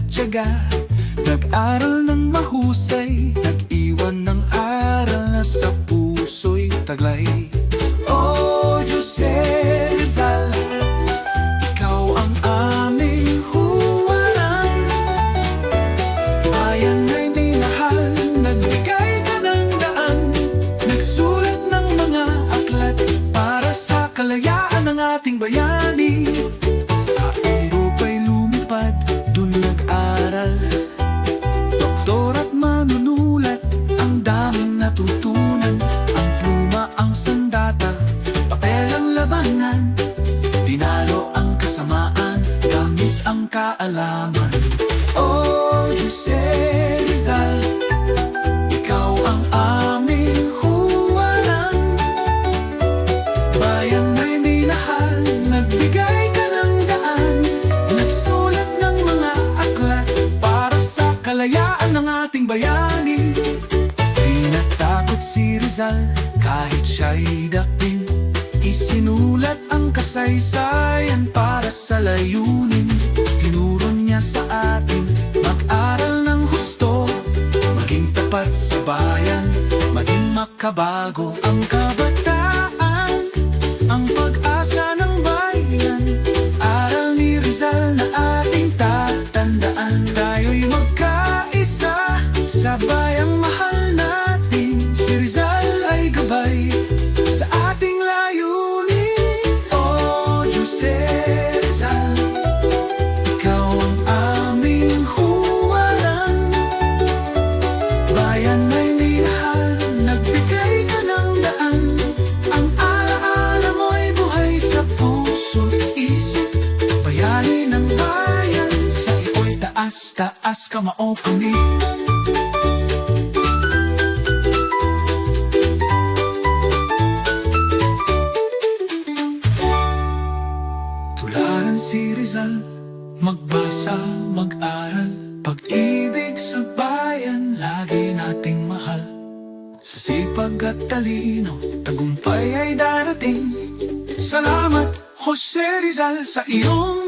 tiyaga Nag-aral ng mahusay Nag-iwan ng aral na sa puso'y taglay kaalaman Oh, Jose Rizal Ikaw ang aming huwaran Bayan ay minahal Nagbigay ka ng daan. Nagsulat ng mga aklat Para sa kalayaan ng ating bayani. Di natakot si Rizal Kahit siya'y dakpin. Isinulat ang kasaysayan Para sa layunin niya sa atin. Mag-aral ng husto Maging tapat sa bayan Maging makabago Ang kabataan taas, taas ka maokuni Tularan si Rizal Magbasa, mag-aral. Pag-ibig sa bayan Lagi nating mahal. Sa sipag at talino Tagumpay ay darating. Salamat Jose Rizal sa iyong